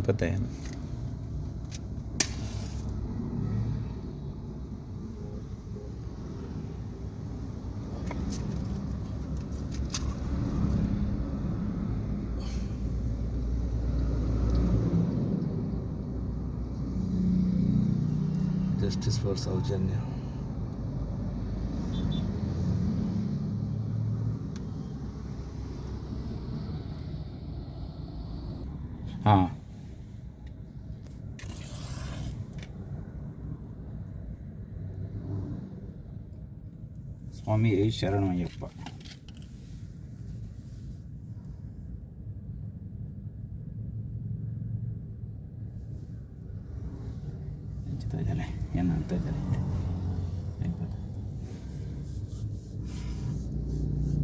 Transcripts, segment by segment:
but then justice for Saujanya. हाँ ಸ್ವಾಮಿ ಶರಣಯ್ಯಪ್ಪ ಇದ್ದಾರೆ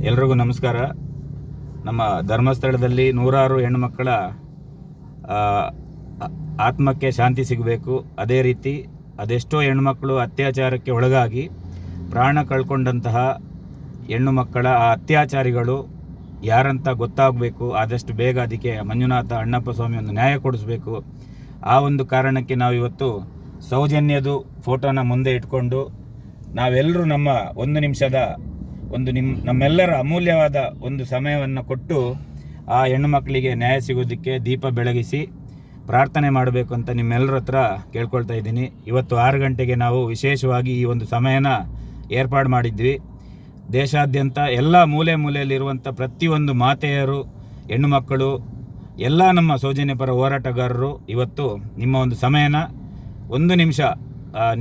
ಎಲ್ರಿಗೂ ನಮಸ್ಕಾರ. ನಮ್ಮ ಧರ್ಮಸ್ಥಳದಲ್ಲಿ ನೂರಾರು ಹೆಣ್ಣುಮಕ್ಕಳ ಆತ್ಮಕ್ಕೆ ಶಾಂತಿ ಸಿಗಬೇಕು. ಅದೇ ರೀತಿ ಅದೆಷ್ಟೋ ಹೆಣ್ಮಕ್ಳು ಅತ್ಯಾಚಾರಕ್ಕೆ ಒಳಗಾಗಿ ಪ್ರಾಣ ಕಳ್ಕೊಂಡಂತಹ ಹೆಣ್ಣು ಮಕ್ಕಳ ಆ ಅತ್ಯಾಚಾರಿಗಳು ಯಾರಂತ ಗೊತ್ತಾಗಬೇಕು, ಆದಷ್ಟು ಬೇಗ ಅದಕ್ಕೆ ಮಂಜುನಾಥ ಅಣ್ಣಪ್ಪ ಸ್ವಾಮಿ ಒಂದು ನ್ಯಾಯ ಕೊಡಿಸ್ಬೇಕು. ಆ ಒಂದು ಕಾರಣಕ್ಕೆ ನಾವು ಇವತ್ತು ಸೌಜನ್ಯದು ಫೋಟೋನ ಮುಂದೆ ಇಟ್ಕೊಂಡು ನಾವೆಲ್ಲರೂ ನಮ್ಮ ಒಂದು ನಿಮಿಷದ ಒಂದು ನಿಮ್ಮ ನಮ್ಮೆಲ್ಲರ ಅಮೂಲ್ಯವಾದ ಒಂದು ಸಮಯವನ್ನು ಕೊಟ್ಟು ಆ ಹೆಣ್ಣು ಮಕ್ಕಳಿಗೆ ನ್ಯಾಯ ಸಿಗೋದಕ್ಕೆ ದೀಪ ಬೆಳಗಿಸಿ ಪ್ರಾರ್ಥನೆ ಮಾಡಬೇಕು ಅಂತ ನಿಮ್ಮೆಲ್ಲರ ಹತ್ರ ಕೇಳ್ಕೊಳ್ತಾ ಇದ್ದೀನಿ. ಇವತ್ತು ಆರು ಗಂಟೆಗೆ ನಾವು ವಿಶೇಷವಾಗಿ ಈ ಒಂದು ಸಮಯನ ಏರ್ಪಾಡು ಮಾಡಿದ್ವಿ. ದೇಶಾದ್ಯಂತ ಎಲ್ಲ ಮೂಲೆ ಮೂಲೆಯಲ್ಲಿರುವಂಥ ಪ್ರತಿಯೊಂದು ಮಾತೆಯರು ಹೆಣ್ಣು ಮಕ್ಕಳು ಎಲ್ಲ ನಮ್ಮ ಸೌಜನ್ಯ ಪರ ಹೋರಾಟಗಾರರು, ಇವತ್ತು ನಿಮ್ಮ ಒಂದು ಸಮಯನ ಒಂದು ನಿಮಿಷ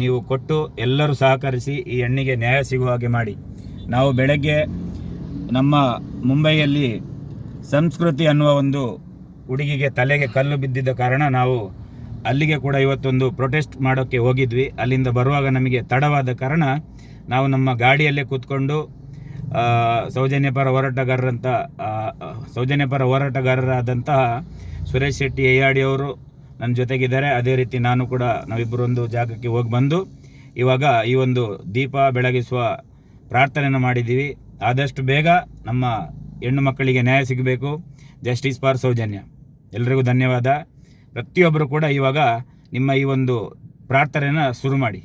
ನೀವು ಕೊಟ್ಟು ಎಲ್ಲರೂ ಸಹಕರಿಸಿ ಈ ಹೆಣ್ಣಿಗೆ ನ್ಯಾಯ ಸಿಗುವ ಹಾಗೆ ಮಾಡಿ. ನಾವು ಬೆಳಗ್ಗೆ ನಮ್ಮ ಮುಂಬೈಯಲ್ಲಿ ಸಂಸ್ಕೃತಿ ಅನ್ನುವ ಒಂದು ಹುಡುಗಿಗೆ ತಲೆಗೆ ಕಲ್ಲು ಬಿದ್ದಿದ್ದ ಕಾರಣ ನಾವು ಅಲ್ಲಿಗೆ ಕೂಡ ಇವತ್ತೊಂದು ಪ್ರೊಟೆಸ್ಟ್ ಮಾಡೋಕ್ಕೆ ಹೋಗಿದ್ವಿ. ಅಲ್ಲಿಂದ ಬರುವಾಗ ನಮಗೆ ತಡವಾದ ಕಾರಣ ನಾವು ನಮ್ಮ ಗಾಡಿಯಲ್ಲೇ ಕೂತ್ಕೊಂಡು ಸೌಜನ್ಯ ಪರ ಆ, ಸೌಜನ್ಯ ಪರ ಹೋರಾಟಗಾರರಾದಂತಹ ಸುರೇಶ್ ಶೆಟ್ಟಿ ಅವರು ನನ್ನ ಜೊತೆಗಿದ್ದಾರೆ. ಅದೇ ರೀತಿ ನಾನು ಕೂಡ ನಾವಿಬ್ಬರೊಂದು ಜಾಗಕ್ಕೆ ಹೋಗಿ ಬಂದು ಇವಾಗ ಈ ಒಂದು ದೀಪ ಬೆಳಗಿಸುವ ಪ್ರಾರ್ಥನೆಯನ್ನು ಮಾಡಿದ್ದೀವಿ. ಆದಷ್ಟು ಬೇಗ ನಮ್ಮ ಹೆಣ್ಣು ಮಕ್ಕಳಿಗೆ ನ್ಯಾಯ ಸಿಗಬೇಕು. Justice for Soujanya. ಎಲ್ರಿಗೂ ಧನ್ಯವಾದ. ಪ್ರತಿಯೊಬ್ಬರು ಕೂಡ ಇವಾಗ ನಿಮ್ಮ ಈ ಒಂದು ಪ್ರಾರ್ಥನೆಯನ್ನು ಶುರು ಮಾಡಿ.